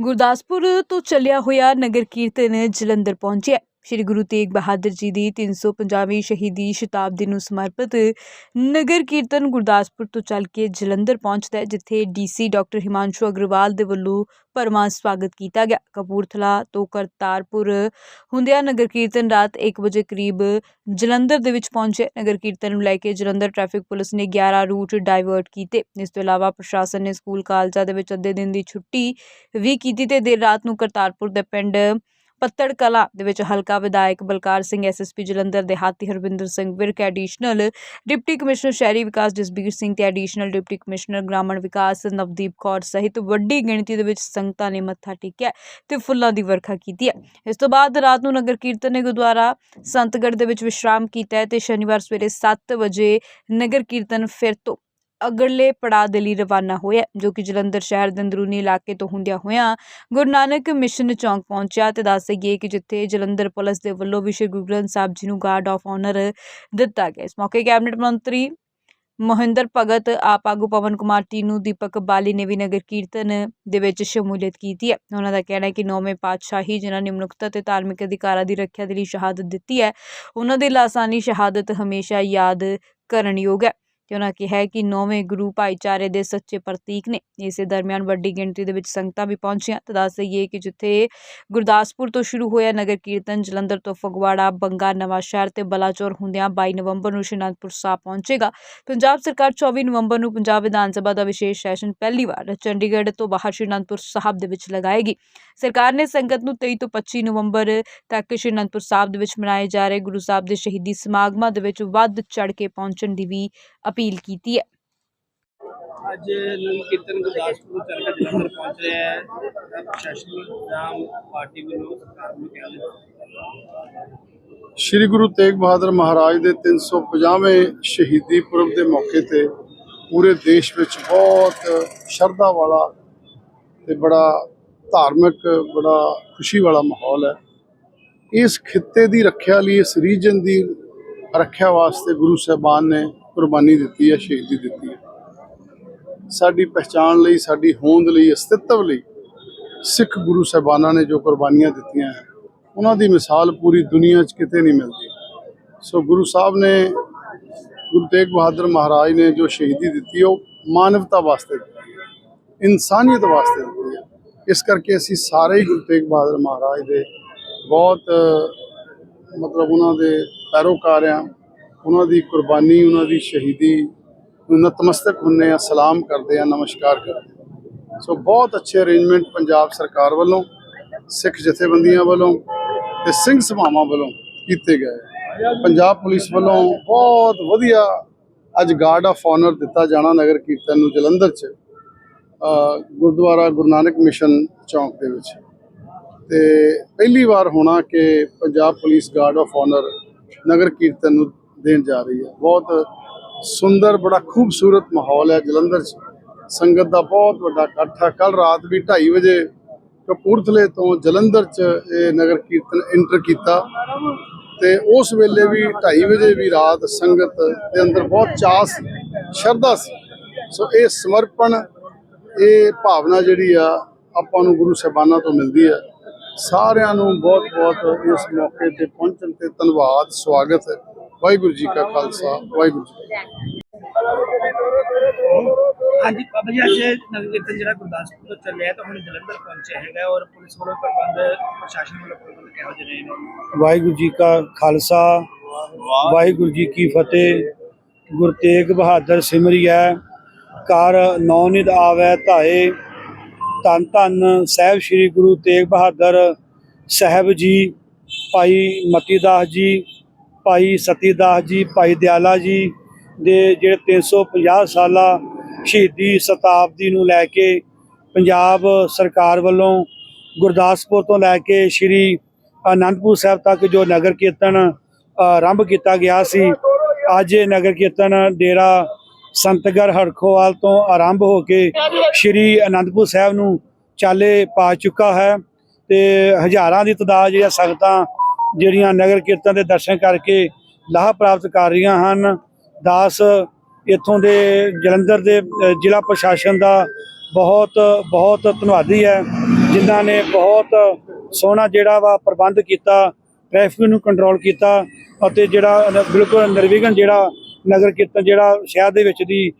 ਗੁਰਦਾਸਪੁਰ ਤੋਂ ਚੱਲਿਆ ਹੋਇਆ ਨਗਰ ਕੀਰਤਨ ਜਲੰਧਰ ਪਹੁੰਚਿਆ ਸ੍ਰੀ ਗੁਰੂ ਤੇਗ ਬਹਾਦਰ ਜੀ ਦੀ 350ਵੀਂ ਸ਼ਹੀਦੀ ਸ਼ਤਾਬਦੀ ਨੂੰ ਸਮਰਪਿਤ ਨਗਰ ਕੀਰਤਨ ਗੁਰਦਾਸਪੁਰ ਤੋਂ ਚੱਲ ਕੇ ਜਲੰਧਰ ਪਹੁੰਚਦਾ ਹੈ, ਜਿੱਥੇ ਡੀਸੀ ਡਾਕਟਰ ਹਿਮਾਂਸ਼ੂ ਅਗਰਵਾਲ ਦੇ ਵੱਲੋਂ ਭਰਵਾਂ ਸਵਾਗਤ ਕੀਤਾ ਗਿਆ। ਕਪੂਰਥਲਾ ਤੋਂ ਕਰਤਾਰਪੁਰ ਹੁੰਦਿਆਂ ਨਗਰ ਕੀਰਤਨ ਰਾਤ 1 ਵਜੇ ਕਰੀਬ ਜਲੰਧਰ ਦੇ ਵਿੱਚ ਪਹੁੰਚੇ। ਨਗਰ ਕੀਰਤਨ ਨੂੰ ਲੈ ਕੇ ਜਲੰਧਰ ਟ੍ਰੈਫਿਕ ਪੁਲਿਸ ਨੇ 11 ਰੂਟ ਡਾਇਵਰਟ ਕੀਤੇ। ਇਸ ਤੋਂ ਇਲਾਵਾ ਪ੍ਰਸ਼ਾਸਨ ਨੇ ਸਕੂਲ ਕਾਲਜਾਂ ਦੇ ਵਿੱਚ ਅੱਧੇ ਦਿਨ ਦੀ ਛੁੱਟੀ ਵੀ ਕੀਤੀ ਤੇ ਦੇਰ ਰਾਤ ਨੂੰ ਕਰਤਾਰਪੁਰ ਦੇ ਪਿੰਡ ਪੱਤੜ ਕਲਾ ਦੇ ਵਿੱਚ ਹਲਕਾ ਵਿਧਾਇਕ ਬਲਕਾਰ ਸਿੰਘ ਐਸਐਸਪੀ ਜਲੰਧਰ ਦੇਹਾਤੀ Harvinder Singh Virk additional deputy commissioner, ਸ਼ਹਿਰੀ ਵਿਕਾਸ ਜਸਬੀਰ ਸਿੰਘ ਤੇ ਐਡੀਸ਼ਨਲ ਡਿਪਟੀ ਕਮਿਸ਼ਨਰ, ਗ੍ਰਾਮੀਣ ਵਿਕਾਸ ਨਵਦੀਪ ਕੌਰ ਸਹਿਤ ਵੱਡੀ ਗਿਣਤੀ ਦੇ ਵਿੱਚ ਸੰਗਤਾਂ ਨੇ ਮੱਥਾ ਟੇਕਿਆ ਤੇ ਫੁੱਲਾਂ ਦੀ ਵਰਖਾ ਕੀਤੀ ਹੈ। ਇਸ ਤੋਂ ਬਾਅਦ ਰਾਤ ਨੂੰ ਨਗਰ ਕੀਰਤਨ ਨੇ ਗੁਰਦੁਆਰਾ ਸੰਤਗੜ੍ਹ ਦੇ ਵਿੱਚ ਵਿਸ਼ਰਾਮ ਕੀਤਾ ਹੈ ਤੇ ਸ਼ਨੀਵਾਰ ਸਵੇਰੇ 7 ਵਜੇ ਨਗਰ ਕੀਰਤਨ ਫਿਰ ਤੋਂ ਅਗਲੇ ਪੜਾਅ ਦੇ ਲਈ ਰਵਾਨਾ ਹੋਇਆ, ਜੋ ਕਿ ਜਲੰਧਰ ਸ਼ਹਿਰ ਦੇ ਅੰਦਰੂਨੀ ਇਲਾਕੇ ਤੋਂ ਹੁੰਦਿਆਂ ਹੋਇਆਂ ਗੁਰੂ ਨਾਨਕ ਮਿਸ਼ਨ ਚੌਂਕ ਪਹੁੰਚਿਆ ਤੇ ਦੱਸ ਦਈਏ ਕਿ ਜਿੱਥੇ ਜਲੰਧਰ ਪੁਲਿਸ ਦੇ ਵੱਲੋਂ ਵੀ ਸ਼੍ਰੀ ਗੁਰੂ ਗ੍ਰੰਥ ਸਾਹਿਬ ਜੀ ਨੂੰ ਗਾਰਡ ਆਫ ਆਨਰ ਦਿੱਤਾ ਗਿਆ। ਇਸ ਮੌਕੇ ਕੈਬਨਿਟ ਮੰਤਰੀ ਮੋਹਿੰਦਰ ਭਗਤ, ਆਪ ਆਗੂ ਪਵਨ ਕੁਮਾਰ, ਟੀਨੂ, ਦੀਪਕ ਬਾਲੀ ਨੇ ਵੀ ਨਗਰ ਕੀਰਤਨ ਦੇ ਵਿੱਚ ਸ਼ਮੂਲੀਅਤ ਕੀਤੀ ਹੈ। ਉਹਨਾਂ ਦਾ ਕਹਿਣਾ ਹੈ ਕਿ ਨੌਵੇਂ ਪਾਤਸ਼ਾਹੀ ਜਿਨ੍ਹਾਂ ਨੇ ਮਨੁੱਖਤਾ ਤੇ ਧਾਰਮਿਕ ਅਧਿਕਾਰਾਂ ਦੀ ਰੱਖਿਆ ਦੇ ਲਈ ਸ਼ਹਾਦਤ ਦਿੱਤੀ ਹੈ, ਉਹਨਾਂ ਦੀ ਲਾਸਾਨੀ ਸ਼ਹਾਦਤ ਹਮੇਸ਼ਾ ਯਾਦ ਕਰਨ ਯੋਗ ਹੈ। ਤੇ ਉਹਨਾਂ ਕਿਹਾ ਕਿ ਨੌਵੇਂ ਗੁਰੂ ਭਾਈਚਾਰੇ ਦੇ ਸੱਚੇ ਪ੍ਰਤੀਕ ਨੇ। ਇਸੇ ਦਰਮਿਆਨ ਵੱਡੀ ਗਿਣਤੀ ਦੇ ਵਿੱਚ ਸੰਗਤਾਂ ਵੀ ਪਹੁੰਚੀਆਂ। ਤਾਂ ਦੱਸ ਦਈਏ ਕਿ ਜਿੱਥੇ ਗੁਰਦਾਸਪੁਰ ਤੋਂ ਸ਼ੁਰੂ ਹੋਇਆ ਨਗਰ ਕੀਰਤਨ, ਜਲੰਧਰ ਤੋਂ ਫਗਵਾੜਾ, ਬੰਗਾ, ਨਵਾਂ ਸ਼ਹਿਰ ਤੇ ਬਲਾਚੌਰ ਹੁੰਦਿਆਂ 22 ਨਵੰਬਰ ਨੂੰ ਸ਼੍ਰੀ ਅਨੰਦਪੁਰ ਸਾਹਿਬ ਪਹੁੰਚੇਗਾ। ਪੰਜਾਬ ਸਰਕਾਰ 24 ਨਵੰਬਰ ਨੂੰ ਪੰਜਾਬ ਵਿਧਾਨ ਸਭਾ ਦਾ ਵਿਸ਼ੇਸ਼ ਸੈਸ਼ਨ ਪਹਿਲੀ ਵਾਰ ਚੰਡੀਗੜ੍ਹ ਤੋਂ ਬਾਹਰ ਸ਼੍ਰੀ ਅਨੰਦਪੁਰ ਸਾਹਿਬ ਦੇ ਵਿੱਚ ਲਗਾਏਗੀ। ਸਰਕਾਰ ਨੇ ਸੰਗਤ ਨੂੰ 23 ਤੋਂ 25 ਨਵੰਬਰ ਤੱਕ ਸ਼੍ਰੀ ਅਨੰਦਪੁਰ ਸਾਹਿਬ ਦੇ ਵਿੱਚ ਮਨਾਏ ਜਾ ਰਹੇ ਗੁਰੂ ਸਾਹਿਬ ਦੇ ਸ਼ਹੀਦੀ ਸਮਾਗਮਾਂ ਦੇ ਵਿੱਚ ਵੱਧ ਚੜ ਕੇ ਪਹੁੰਚਣ ਦੀ ਵੀ ਅਪੀਲ ਕੀਤੀ ਹੈ। ਅੱਜ ਕੀਰਤਨ ਗੁਰਦਾਸਪੁਰ ਕੇ ਜਲੰਧਰ ਪਹੁੰਚ ਰਿਹਾ ਹੈ। ਤਾਂ ਪ੍ਰਸ਼ਾਸਨ ਆਮ ਪਾਰਟੀ ਵੱਲੋਂ ਸਰਕਾਰ ਨੂੰ ਕਿਹਾ ਗਿਆ ਸ਼੍ਰੀ ਗੁਰੂ ਤੇਗ ਬਹਾਦਰ ਮਹਾਰਾਜ ਦੇ 350ਵੇਂ ਸ਼ਹੀਦੀ ਪੁਰਬ ਦੇ ਮੌਕੇ ਤੇ ਪੂਰੇ ਦੇਸ਼ ਵਿੱਚ ਬਹੁਤ ਸ਼ਰਧਾ ਵਾਲਾ ਤੇ ਬੜਾ ਧਾਰਮਿਕ ਬੜਾ ਖੁਸ਼ੀ ਵਾਲਾ ਮਾਹੌਲ ਹੈ। ਇਸ ਖਿੱਤੇ ਦੀ ਰੱਖਿਆ ਲਈ ਇਸ ਰੀਜਨ ਦੀ ਰੱਖਿਆ ਵਾਸਤੇ ਗੁਰੂ ਸਾਹਿਬਾਨ ਨੇ ਕੁਰਬਾਨੀ ਦਿੱਤੀ ਹੈ, ਸ਼ਹੀਦੀ ਦਿੱਤੀ ਹੈ। ਸਾਡੀ ਪਹਿਚਾਣ ਲਈ, ਸਾਡੀ ਹੋਂਦ ਲਈ, ਅਸਤਿਤਵ ਲਈ ਸਿੱਖ ਗੁਰੂ ਸਾਹਿਬਾਨਾਂ ਨੇ ਜੋ ਕੁਰਬਾਨੀਆਂ ਦਿੱਤੀਆਂ ਹੈ, ਉਹਨਾਂ ਦੀ ਮਿਸਾਲ ਪੂਰੀ ਦੁਨੀਆ 'ਚ ਕਿਤੇ ਨਹੀਂ ਮਿਲਦੀ। ਸੋ ਗੁਰੂ ਸਾਹਿਬ ਨੇ, ਗੁਰੂ ਤੇਗ ਬਹਾਦਰ ਮਹਾਰਾਜ ਨੇ ਜੋ ਸ਼ਹੀਦੀ ਦਿੱਤੀ, ਉਹ ਮਾਨਵਤਾ ਵਾਸਤੇ ਦਿੱਤੀ ਇਨਸਾਨੀਅਤ ਵਾਸਤੇ ਦਿੱਤੀ ਹੈ। ਇਸ ਕਰਕੇ ਅਸੀਂ ਸਾਰੇ ਹੀ ਗੁਰੂ ਤੇਗ ਬਹਾਦਰ ਮਹਾਰਾਜ ਦੇ ਬਹੁਤ, ਮਤਲਬ ਉਹਨਾਂ ਦੇ ਪੈਰੋਕਾਰ ਆ ਉਹਨਾਂ ਦੀ ਕੁਰਬਾਨੀ, ਉਹਨਾਂ ਦੀ ਸ਼ਹੀਦੀ ਨੂੰ ਨਤਮਸਤਕ ਹੁੰਨੇ ਆ, ਸਲਾਮ ਕਰਦੇ ਆ, ਨਮਸਕਾਰ ਕਰਦੇ ਸੋ ਬਹੁਤ ਅੱਛੇ ਅਰੇਂਜਮੈਂਟ ਪੰਜਾਬ ਸਰਕਾਰ ਵੱਲੋਂ, ਸਿੱਖ ਜਥੇਬੰਦੀਆਂ ਵੱਲੋਂ ਤੇ ਸਿੰਘ ਸਭਾਵਾਂ ਵੱਲੋਂ ਕੀਤੇ ਗਏ ਪੰਜਾਬ ਪੁਲਿਸ ਵੱਲੋਂ ਬਹੁਤ ਵਧੀਆ ਅੱਜ ਗਾਰਡ ਆਫ ਆਨਰ ਦਿੱਤਾ ਜਾਣਾ ਨਗਰ ਕੀਰਤਨ ਨੂੰ ਜਲੰਧਰ 'ਚ ਗੁਰਦੁਆਰਾ ਗੁਰੂ ਨਾਨਕ ਮਿਸ਼ਨ ਚੌਂਕ ਦੇ ਵਿੱਚ। ਤੇ ਪਹਿਲੀ ਵਾਰ ਹੋਣਾ ਕਿ Punjab police guard of honour ਨਗਰ ਕੀਰਤਨ ਨੂੰ ਦੇਣ ਜਾ ਰਹੀ ਹੈ। ਬਹੁਤ ਸੁੰਦਰ, ਬੜਾ ਖੂਬਸੂਰਤ ਮਾਹੌਲ ਹੈ ਜਲੰਧਰ 'ਚ। ਸੰਗਤ ਦਾ ਬਹੁਤ ਵੱਡਾ ਇਕੱਠ ਹੈ। ਕੱਲ ਰਾਤ ਵੀ 2:30 ਵਜੇ ਕਪੂਰਥਲੇ ਤੋਂ ਜਲੰਧਰ 'ਚ ਇਹ ਨਗਰ ਕੀਰਤਨ ਇੰਟਰ ਕੀਤਾ ਤੇ ਉਸ ਵੇਲੇ ਵੀ 2:30 ਵਜੇ ਵੀ ਰਾਤ ਸੰਗਤ ਦੇ ਅੰਦਰ ਬਹੁਤ ਚਾਅ ਸੀ, ਸ਼ਰਧਾ ਸੀ। ਸੋ ਇਹ ਸਮਰਪਣ, ਇਹ ਭਾਵਨਾ ਜਿਹੜੀ ਆ ਆਪਾਂ ਨੂੰ ਗੁਰੂ ਸਾਹਿਬਾਨਾਂ ਤੋਂ ਮਿਲਦੀ ਹੈ। ਸਾਰਿਆਂ ਨੂੰ ਬਹੁਤ ਬਹੁਤ ਇਸ ਮੌਕੇ ਤੇ ਪਹੁੰਚਣ ਤੇ ਧੰਨਵਾਦ, ਸਵਾਗਤ ਹੈ। ਵਾਹਿਗੁਰੂ ਜੀ ਕਾ ਖਾਲਸਾ ਵਾਹਿਗੁਰੂ ਜੀ ਕੀ ਫਤਿਹ। ਹਾਂਜੀ ਬਾਬਾ ਜੀ ਅੱਜ ਨਗਰ ਕੀਰਤਨ ਜਿਹੜਾ ਗੁਰਦਾਸਪੁਰ ਤੋਂ ਚੱਲਿਆ ਤਾਂ ਹੁਣ ਜਲੰਧਰ ਪਹੁੰਚਿਆ ਹੈਗਾ ਔਰ ਪੁਲਿਸ ਵੱਲੋਂ ਪ੍ਰਬੰਧ ਪ੍ਰਸ਼ਾਸਨ ਵੱਲੋਂ ਪ੍ਰਬੰਧ ਕਿਹੋ ਜਿਹੇ ਰਹੇ ਨੇ? ਵਾਹਿਗੁਰੂ ਜੀ ਕਾ ਖਾਲਸਾ ਵਾਹਿਗੁਰੂ ਜੀ ਕੀ ਫਤਿਹ। ਗੁਰ ਤੇਗ ਬਹਾਦਰ ਸਿਮਰਿਐ ਕਰ ਨੌਨਿਦ ਆਵੈ ਧਾਏ। ਧੰਨ ਧੰਨ ਸਾਹਿਬ ਸ੍ਰੀ ਗੁਰੂ ਤੇਗ ਬਹਾਦਰ ਸਾਹਿਬ ਜੀ ਭਾਈ ਮਤੀਦਾਸ ਜੀ ਭਾਈ ਸਤੀਦਾਸ ਜੀ, ਭਾਈ ਦਿਆਲਾ ਜੀ ਦੇ ਜਿਹੜੇ 350 ਸਾਲਾ ਸ਼ਹੀਦੀ ਸ਼ਤਾਬਦੀ ਨੂੰ ਲੈ ਕੇ ਪੰਜਾਬ ਸਰਕਾਰ ਵੱਲੋਂ ਗੁਰਦਾਸਪੁਰ ਤੋਂ ਲੈ ਕੇ ਸ਼੍ਰੀ ਅਨੰਦਪੁਰ ਸਾਹਿਬ ਤੱਕ ਜੋ ਨਗਰ ਕੀਰਤਨ ਆਰੰਭ ਕੀਤਾ ਗਿਆ ਸੀ, ਅੱਜ ਇਹ ਨਗਰ ਕੀਰਤਨ ਡੇਰਾ ਸੰਤਗੜ ਹੜਖੋਵਾਲ ਤੋਂ ਆਰੰਭ ਹੋ ਕੇ ਸ਼੍ਰੀ ਅਨੰਦਪੁਰ ਸਾਹਿਬ ਨੂੰ ਚਾਲੇ ਪਾ ਚੁੱਕਾ ਹੈ ਤੇ ਹਜ਼ਾਰਾਂ ਦੀ ਤਦਾਦ ਜਿਹੜੀਆਂ ਸੰਗਤਾਂ ਜਿਹੜੀਆਂ ਨਗਰ ਕੀਰਤਨ ਦੇ ਦਰਸ਼ਨ ਕਰਕੇ ਲਾਭ ਪ੍ਰਾਪਤ ਕਰ ਰਹੀਆਂ ਹਨ। ਦਾਸ ਇੱਥੋਂ ਦੇ ਜਲੰਧਰ ਦੇ ਜ਼ਿਲ੍ਹਾ ਪ੍ਰਸ਼ਾਸਨ ਦਾ ਬਹੁਤ ਬਹੁਤ ਧੰਨਵਾਦੀ ਹੈ, ਜਿਨ੍ਹਾਂ ਨੇ ਬਹੁਤ ਸੋਹਣਾ ਜਿਹੜਾ ਵਾ ਪ੍ਰਬੰਧ ਕੀਤਾ, ਟ੍ਰੈਫਿਕ ਨੂੰ ਕੰਟਰੋਲ ਕੀਤਾ ਅਤੇ ਜਿਹੜਾ ਬਿਲਕੁਲ ਨਿਰਵਿਘਨ ਜਿਹੜਾ ਨਗਰ ਕੀਰਤਨ ਜਿਹੜਾ ਸ਼ਹਿਰ ਦੇ ਵਿੱਚ ਦੀ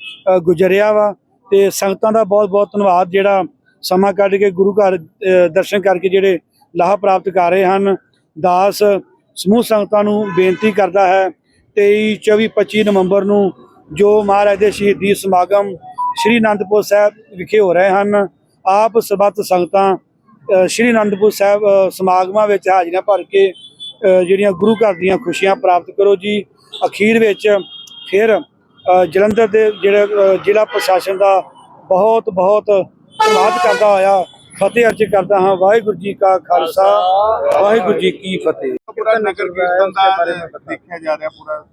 ਗੁਜ਼ਰਿਆ ਵਾ ਤੇ ਸੰਗਤਾਂ ਦਾ ਬਹੁਤ ਬਹੁਤ ਧੰਨਵਾਦ ਜਿਹੜਾ ਸਮਾਂ ਕੱਢ ਕੇ ਗੁਰੂ ਘਰ ਦਰਸ਼ਨ ਕਰਕੇ ਜਿਹੜੇ ਲਾਭ ਪ੍ਰਾਪਤ ਕਰ ਰਹੇ ਹਨ। ਦਾਸ ਸਮੂਹ ਸੰਗਤਾਂ ਨੂੰ ਬੇਨਤੀ ਕਰਦਾ ਹੈ 23 24 25 ਨਵੰਬਰ ਨੂੰ ਜੋ ਮਹਾਰਾਜ ਦੇ ਸ਼ਹੀਦੀ ਸਮਾਗਮ ਸ੍ਰੀ ਅਨੰਦਪੁਰ ਸਾਹਿਬ ਵਿਖੇ ਹੋ ਰਹੇ ਹਨ, ਆਪ ਸਬਤ ਸੰਗਤਾਂ ਸ੍ਰੀ ਅਨੰਦਪੁਰ ਸਾਹਿਬ ਸਮਾਗਮਾਂ ਵਿੱਚ ਹਾਜ਼ਰੀਆਂ ਭਰ ਕੇ ਜਿਹੜੀਆਂ ਗੁਰੂ ਘਰ ਦੀਆਂ ਖੁਸ਼ੀਆਂ ਪ੍ਰਾਪਤ ਕਰੋ ਜੀ। ਅਖੀਰ ਵਿੱਚ ਫਿਰ ਜਲੰਧਰ ਦੇ ਜਿਹੜੇ ਜ਼ਿਲ੍ਹਾ ਪ੍ਰਸ਼ਾਸਨ ਦਾ ਬਹੁਤ ਬਹੁਤ ਧੰਨਵਾਦ ਕਰਦਾ ਹੋਇਆ ਫਤਿਹ ਅਰਜ ਕਰਦਾ ਹਾਂ ਵਾਹਿਗੁਰੂ ਜੀ ਕਾ ਖਾਲਸਾ ਵਾਹਿਗੁਰੂ ਜੀ ਕੀ ਫਤਿਹ। ਪੂਰਾ ਨਗਰ ਕੀਰਤਨ ਦਾ ਦੇਖਿਆ ਜਾ ਰਿਹਾ ਪੂਰਾ?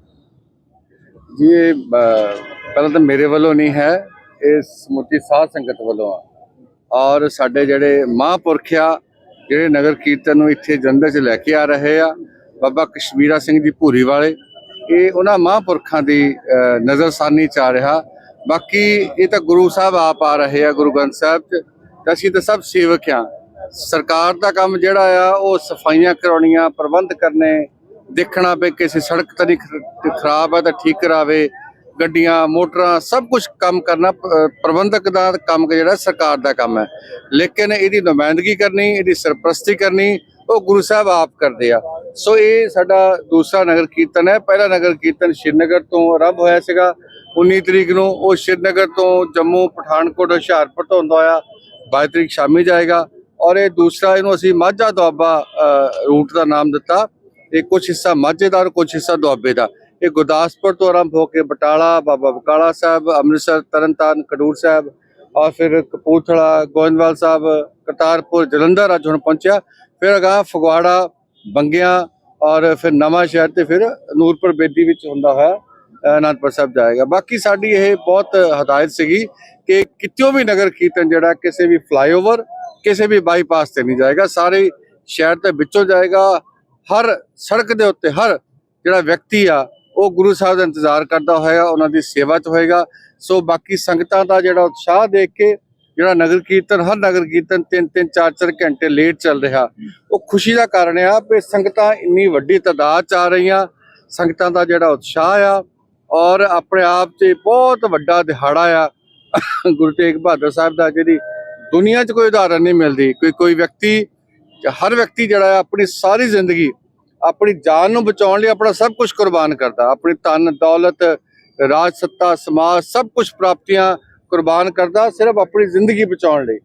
ਜੀ ਇਹ ਪਹਿਲਾਂ ਤਾਂ ਮੇਰੇ ਵੱਲੋਂ ਨਹੀਂ ਹੈ ਇਹ ਸਮੁੱਚੀ ਸਾਧ ਸੰਗਤ ਵੱਲੋਂ ਆ। ਔਰ ਸਾਡੇ ਜਿਹੜੇ ਮਹਾਂਪੁਰਖ ਆ ਜਿਹੜੇ ਨਗਰ ਕੀਰਤਨ ਨੂੰ ਇੱਥੇ ਜਲੰਧਰ 'ਚ ਲੈ ਕੇ ਆ ਰਹੇ ਆ ਬਾਬਾ ਕਸ਼ਮੀਰਾ ਸਿੰਘ ਜੀ ਭੂਰੀ ਵਾਲੇ ਇਹ ਉਹਨਾਂ ਮਹਾਂਪੁਰਖਾਂ ਦੀ ਨਜ਼ਰਸਾਨੀ ਚ ਆ ਰਿਹਾ। ਬਾਕੀ ਇਹ ਤਾਂ ਗੁਰੂ ਸਾਹਿਬ ਆਪ ਆ ਰਹੇ ਆ ਗੁਰੂ ਗ੍ਰੰਥ ਸਾਹਿਬ 'ਚ। ਤੇ ਅਸੀਂ ਤਾਂ ਸਭ ਸੇਵਕ ਆ ਸਰਕਾਰ ਦਾ ਕੰਮ ਜਿਹੜਾ ਆ, ਉਹ ਸਫਾਈਆਂ ਕਰਾਉਣੀਆਂ, ਪ੍ਰਬੰਧ ਕਰਨੇ, ਦੇਖਣਾ ਪਏ ਕਿਸੇ ਸੜਕ ਤਾਂ ਨਹੀਂ ਖਰਾਬ ਹੈ ਤਾਂ ਠੀਕ ਕਰਾਵੇ, ਗੱਡੀਆਂ, ਮੋਟਰਾਂ, ਸਭ ਕੁਝ ਕੰਮ ਕਰਨਾ ਪ੍ਰਬੰਧਕ ਦਾ ਕੰਮ ਜਿਹੜਾ ਸਰਕਾਰ ਦਾ ਕੰਮ ਹੈ। ਲੇਕਿਨ ਇਹਦੀ ਨੁਮਾਇੰਦਗੀ ਕਰਨੀ, ਇਹਦੀ ਸਰਪ੍ਰਸਤੀ ਕਰਨੀ, ਉਹ ਗੁਰੂ ਸਾਹਿਬ ਆਪ ਕਰਦੇ ਆ। ਸੋ ਇਹ ਸਾਡਾ ਦੂਸਰਾ ਨਗਰ ਕੀਰਤਨ ਹੈ। ਪਹਿਲਾ ਨਗਰ ਕੀਰਤਨ ਸ਼੍ਰੀਨਗਰ ਤੋਂ ਆਰੰਭ ਹੋਇਆ ਸੀਗਾ। 19 ਤਰੀਕ ਨੂੰ ਉਹ ਸ਼੍ਰੀਨਗਰ ਤੋਂ ਜੰਮੂ, ਪਠਾਨਕੋਟ, ਹੁਸ਼ਿਆਰਪੁਰ ਤੋਂ ਹੁੰਦਾ ਹੋਇਆ। 22 ਤਰੀਕ ਸ਼ਾਮੀ ਜਾਏਗਾ। ਔਰ ਇਹ ਦੂਸਰਾ ਇਹਨੂੰ ਅਸੀਂ ਮਾਝਾ ਦੁਆਬਾ ਰੂਟ ਦਾ ਨਾਮ ਦਿੱਤਾ। ਇਹ ਕੁਝ ਹਿੱਸਾ ਮਾਝੇ ਦਾ ਔਰ ਕੁਝ ਹਿੱਸਾ ਦੁਆਬੇ ਦਾ। ਇਹ ਗੁਰਦਾਸਪੁਰ ਤੋਂ ਆਰੰਭ ਹੋ ਕੇ ਬਟਾਲਾ, ਬਾਬਾ ਬਕਾਲਾ ਸਾਹਿਬ, ਅੰਮ੍ਰਿਤਸਰ, ਤਰਨਤਾਰਨ ਖਡੂਰ ਸਾਹਿਬ ਔਰ ਫਿਰ ਕਪੂਰਥਲਾ, ਗੋਇੰਦਵਾਲ ਸਾਹਿਬ, ਕਰਤਾਰਪੁਰ, ਜਲੰਧਰ ਅੱਜ ਹੁਣ ਪਹੁੰਚਿਆ। ਫਿਰ ਅਗਾਂਹ ਫਗਵਾੜਾ, ਬੰਗਿਆਂ ਔਰ ਫਿਰ ਨਵਾਂ ਸ਼ਹਿਰ ਤੇ ਫਿਰ ਨੂਰਪੁਰ ਬੇਦੀ ਵਿੱਚ ਹੁੰਦਾ ਹੋਇਆ ਅਨੰਦਪੁਰ ਸਾਹਿਬ ਜਾਏਗਾ। ਬਾਕੀ ਸਾਡੀ ਇਹ ਬਹੁਤ ਹਦਾਇਤ ਸੀਗੀ ਕਿ ਕਿਤਿਓਂ ਵੀ ਨਗਰ ਕੀਰਤਨ ਜਿਹੜਾ, ਕਿਸੇ ਵੀ ਫਲਾਈਓਵਰ ਕਿਸੇ ਵੀ ਬਾਈਪਾਸ ਤੇ ਨਹੀਂ ਜਾਏਗਾ। ਸਾਰੇ ਸ਼ਹਿਰ ਦੇ ਵਿੱਚੋਂ ਜਾਏਗਾ। ਹਰ ਸੜਕ ਦੇ ਉੱਤੇ ਹਰ ਜਿਹੜਾ ਵਿਅਕਤੀ ਆ, ਉਹ ਗੁਰੂ ਸਾਹਿਬ ਦਾ ਇੰਤਜ਼ਾਰ ਕਰਦਾ ਹੋਏਗਾ, ਉਹਨਾਂ ਦੀ ਸੇਵਾ 'ਚ ਹੋਏਗਾ। ਸੋ ਬਾਕੀ ਸੰਗਤਾਂ ਦਾ ਜਿਹੜਾ ਉਤਸ਼ਾਹ ਦੇਖ ਕੇ, ਜਿਹੜਾ ਨਗਰ ਕੀਰਤਨ, ਹਰ ਨਗਰ ਕੀਰਤਨ 3-3 4-4 ਘੰਟੇ ਲੇਟ ਚੱਲ ਰਿਹਾ। ਉਹ ਖੁਸ਼ੀ ਦਾ ਕਾਰਨ ਆ ਕਿ ਸੰਗਤਾਂ ਇੰਨੀ ਵੱਡੀ ਤਾਦਾਦ 'ਚ ਆ ਰਹੀਆਂ। ਸੰਗਤਾਂ ਦਾ ਜਿਹੜਾ ਉਤਸ਼ਾਹ ਆ, ਔਰ ਆਪਣੇ ਆਪ 'ਚ ਬਹੁਤ ਵੱਡਾ ਦਿਹਾੜਾ ਆ। ਗੁਰੂ ਤੇਗ ਬਹਾਦਰ ਸਾਹਿਬ ਦਾ ਜਿਹੜੀ ਦੁਨੀਆ 'ਚ ਕੋਈ ਉਦਾਹਰਨ ਨਹੀਂ ਮਿਲਦੀ, ਕੋਈ ਕੋਈ ਵਿਅਕਤੀ ਹਰ ਵਿਅਕਤੀ ਜਿਹੜਾ ਹੈ ਆਪਣੀ ਸਾਰੀ ਜ਼ਿੰਦਗੀ ਆਪਣੀ ਜਾਨ ਨੂੰ ਬਚਾਉਣ ਲਈ ਆਪਣਾ ਸਭ ਕੁਝ ਕੁਰਬਾਨ ਕਰਦਾ, ਆਪਣੀ ਧਨ, ਦੌਲਤ, ਰਾਜ, ਸੱਤਾ, ਸਮਾਜ, ਸਭ ਕੁਝ ਪ੍ਰਾਪਤੀਆਂ ਕੁਰਬਾਨ ਕਰਦਾ ਸਿਰਫ ਆਪਣੀ ਜ਼ਿੰਦਗੀ ਬਚਾਉਣ ਲਈ,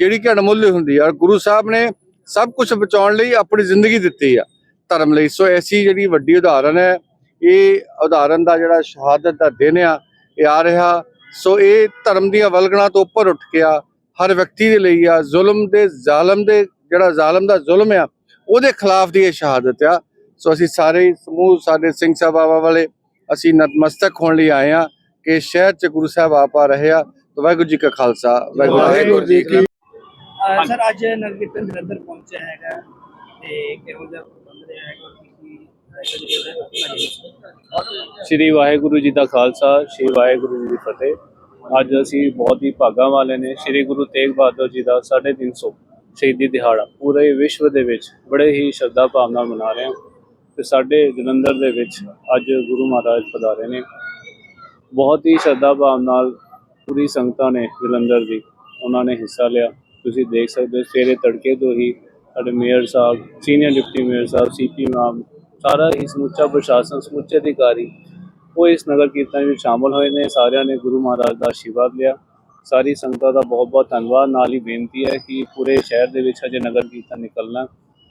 ਜਿਹੜੀ ਕਿ ਅਣਮੁੱਲ ਹੁੰਦੀ ਹੈ ਔਰ ਗੁਰੂ ਸਾਹਿਬ ਨੇ ਸਭ ਕੁਝ ਬਚਾਉਣ ਲਈ ਆਪਣੀ ਜ਼ਿੰਦਗੀ ਦਿੱਤੀ ਆ, ਧਰਮ ਲਈ। ਸੋ ਐਸੀ ਜਿਹੜੀ ਵੱਡੀ ਉਦਾਹਰਨ ਹੈ, ਇਹ ਉਦਾਹਰਨ ਦਾ ਜਿਹੜਾ ਸ਼ਹਾਦਤ ਦਾ ਦਿਨ ਆ, ਇਹ ਆ ਰਿਹਾ। ਸੋ ਇਹ ਧਰਮ ਦੀਆਂ ਵਲਗਣਾ ਤੋਂ ਉੱਪਰ ਉੱਠ ਕੇ ਆ ਹਰ ਵਿਅਕਤੀ ਦੇ ਲਈ ਆ ਜ਼ੁਲਮ ਦੇ ਜ਼ਾਲਮ ਦੇ ਜਿਹੜਾ ਜ਼ਾਲਮ ਦਾ ਜ਼ੁਲਮ ਆ ਉਹਦੇ ਖਿਲਾਫ ਦੀ ਇਹ ਸ਼ਹਾਦਤ ਆ। ਸੋ ਅਸੀਂ ਸਾਰੇ ਸਮੂਹ ਸਾਡੇ ਸਿੰਘ ਸਾਹਿਬ ਬਾਬਾ ਵਾਲੇ ਅਸੀਂ ਨਤਮਸਤਕ ਹੋਣ ਲਈ ਆਏ ਆ ਕਿ ਸ਼ਹਿਰ ਚ ਗੁਰੂ ਸਾਹਿਬ ਆਪ ਆ ਰਹੇ ਆ। ਤਾਂ ਵਾਹਿਗੁਰੂ ਜੀ ਕਾ ਖਾਲਸਾ ਵਾਹਿਗੁਰੂ ਜੀ ਕੀ ਸਰ ਅੱਜ ਨਗਰ ਕੀਰਤਨ ਜਲੰਧਰ ਪਹੁੰਚਿਆ ਹੈਗਾ ਤੇ ਕਿਹੋ ਜਿਹਾ ਪ੍ਰਬੰਧ ਰਿਹਾ ਹੈਗਾ? ਸ਼੍ਰੀ ਵਾਹਿਗੁਰੂ ਜੀ ਦਾ ਖਾਲਸਾ, ਸ਼੍ਰੀ ਵਾਹਿਗੁਰੂ ਜੀ ਦੀ ਫਤਿਹ। ਅੱਜ ਅਸੀਂ ਬਹੁਤ ਹੀ ਭਾਗਾਂ ਵਾਲੇ ਨੇ, ਸ਼੍ਰੀ ਗੁਰੂ ਤੇਗ ਬਹਾਦਰ ਜੀ ਦਾ 350 ਸ਼ਹੀਦੀ ਦਿਹਾੜਾ। ਪੂਰੇ ਵਿਸ਼ਵ ਦੇ ਵਿੱਚ ਬੜੇ ਹੀ ਸ਼ਰਧਾ ਭਾਵ ਨਾਲ ਮਨਾ ਰਹੇ ਹਾਂ। ਤੇ ਸਾਡੇ ਜਲੰਧਰ ਦੇ ਵਿੱਚ ਅੱਜ ਗੁਰੂ ਮਹਾਰਾਜ ਪਧਾਰੇ ਨੇ। ਬਹੁਤ ਹੀ ਸ਼ਰਧਾ ਭਾਵ ਨਾਲ ਪੂਰੀ ਸੰਗਤਾਂ ਨੇ ਜਲੰਧਰ ਦੀ, ਉਹਨਾਂ ਨੇ ਹਿੱਸਾ ਲਿਆ। ਤੁਸੀਂ ਦੇਖ ਸਕਦੇ ਹੋ, ਸਵੇਰੇ ਤੜਕੇ ਤੋਂ ਹੀ ਸਾਡੇ ਮੇਅਰ ਸਾਹਿਬ, ਸੀਨੀਅਰ ਡਿਪਟੀ ਮੇਅਰ ਸਾਹਿਬ, ਸੀਪੀ ਮਾਮ ਸਾਰਾ ਹੀ ਸਮੁੱਚਾ ਪ੍ਰਸ਼ਾਸਨ ਸਮੁੱਚੇ ਅਧਿਕਾਰੀ ਉਹ ਇਸ ਨਗਰ ਕੀਰਤਨ ਵਿੱਚ ਸ਼ਾਮਲ ਹੋਏ ਨੇ। ਸਾਰਿਆਂ ਨੇ ਗੁਰੂ ਮਹਾਰਾਜ ਦਾ ਆਸ਼ੀਰਵਾਦ ਲਿਆ। ਸਾਰੀ ਸੰਗਤਾਂ ਦਾ ਬਹੁਤ ਬਹੁਤ ਧੰਨਵਾਦ। ਨਾਲ ਹੀ ਬੇਨਤੀ ਹੈ ਕਿ ਪੂਰੇ ਸ਼ਹਿਰ ਦੇ ਵਿੱਚ ਅਜੇ ਨਗਰ ਕੀਰਤਨ ਨਿਕਲਣਾ।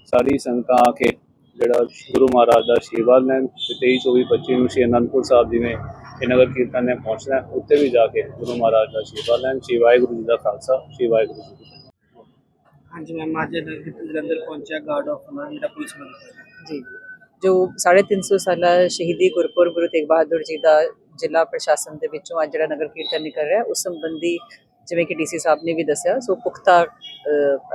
ਸਾਰੀ ਸੰਗਤਾਂ ਆ ਕੇ ਜਿਹੜਾ ਗੁਰੂ ਮਹਾਰਾਜ ਦਾ ਆਸ਼ੀਰਵਾਦ ਲੈਣ ਤੇ 23 24 25 ਨੂੰ ਸ਼੍ਰੀ ਅਨੰਦਪੁਰ ਸਾਹਿਬ ਜਿਵੇਂ ਇਹ ਨਗਰ ਕੀਰਤਨ ਨੇ ਪਹੁੰਚਣਾ ਉੱਥੇ ਵੀ ਜਾ ਕੇ ਗੁਰੂ ਮਹਾਰਾਜ ਦਾ ਆਸ਼ੀਰਵਾਦ ਲੈਣ। ਸ਼੍ਰੀ ਵਾਹਿਗੁਰੂ ਜੀ ਦਾ ਖਾਲਸਾ। ਸ਼੍ਰੀ ਵਾਹਿਗੁਰੂ ਜੀ ਕੀ ਫਤਿਹ। ਹਾਂਜੀ ਮੈਮ ਅੱਜ ਨਗਰ ਕੀਰਤਨ ਜਲੰਧਰ ਪਹੁੰਚਿਆ। ਗਾਰਡ ਆਫ ਆਨਰ ਜਿਹੜਾ ਪੁਲਿਸ ਵੱਲੋਂ ਜੀ। ਜੋ 350 ਸਾਲਾ ਸ਼ਹੀਦੀ ਗੁਰਪੁਰ ਗੁਰੂ ਤੇਗ ਬਹਾਦਰ ਜੀ ਦਾ ਜ਼ਿਲ੍ਹਾ ਪ੍ਰਸ਼ਾਸਨ ਦੇ ਵਿੱਚੋਂ ਅੱਜ ਜਿਹੜਾ ਨਗਰ ਕੀਰਤਨ ਨਿਕਲ ਰਿਹਾ, ਉਸ ਸੰਬੰਧੀ ਜਿਵੇਂ ਕਿ ਡੀਸੀ ਸਾਹਿਬ ਨੇ ਵੀ ਦੱਸਿਆ, ਸੋ ਪੁਖਤਾ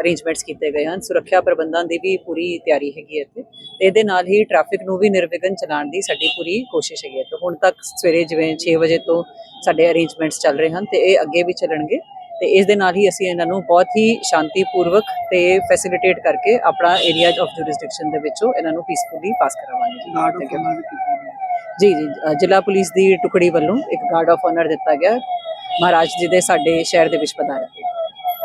ਅਰੇਂਜਮੈਂਟਸ ਕੀਤੇ ਗਏ ਹਨ, ਸੁਰੱਖਿਆ ਪ੍ਰਬੰਧਾਂ ਦੀ ਵੀ ਪੂਰੀ ਤਿਆਰੀ ਹੈਗੀ ਹੈ ਇੱਥੇ ਤੇ ਇਹਦੇ ਨਾਲ ਹੀ ਟ੍ਰੈਫਿਕ ਨੂੰ ਵੀ ਨਿਰਵਿਘਨ ਚਲਾਉਣ ਦੀ ਸਾਡੀ ਪੂਰੀ ਕੋਸ਼ਿਸ਼ ਹੈਗੀ ਹੈ। ਤੇ ਹੁਣ ਤੱਕ ਸਵੇਰੇ ਜਿਵੇਂ 6 ਵਜੇ ਤੋਂ ਸਾਡੇ ਅਰੇਂਜਮੈਂਟਸ ਚੱਲ ਰਹੇ ਹਨ ਤੇ ਇਹ ਅੱਗੇ ਵੀ ਚੱਲਣਗੇ। ਤੇ ਇਸ ਦੇ ਨਾਲ ਹੀ ਅਸੀਂ ਇਹਨਾਂ ਨੂੰ ਬਹੁਤ ਹੀ ਸ਼ਾਂਤੀਪੂਰਵਕ ਤੇ ਫੈਸਿਲਿਟੇਟ ਕਰਕੇ ਆਪਣਾ ਏਰੀਆ ਆਫ ਜੁਰਿਸਡਿਕਸ਼ਨ ਦੇ ਵਿੱਚੋਂ ਇਹਨਾਂ ਨੂੰ ਪੀਸਫੁਲੀ ਪਾਸ ਕਰਵਾਵਾਂਗੇ ਜੀ। ਜੀ ਜ਼ਿਲ੍ਹਾ ਪੁਲਿਸ ਦੀ ਟੁਕੜੀ ਵੱਲੋਂ ਇੱਕ ਗਾਰਡ ਆਫ ਆਨਰ ਦਿੱਤਾ ਗਿਆ। ਮਹਾਰਾਜ ਜੀ ਦੇ ਸਾਡੇ ਸ਼ਹਿਰ ਦੇ ਵਿੱਚ ਪਧਾਰਨ।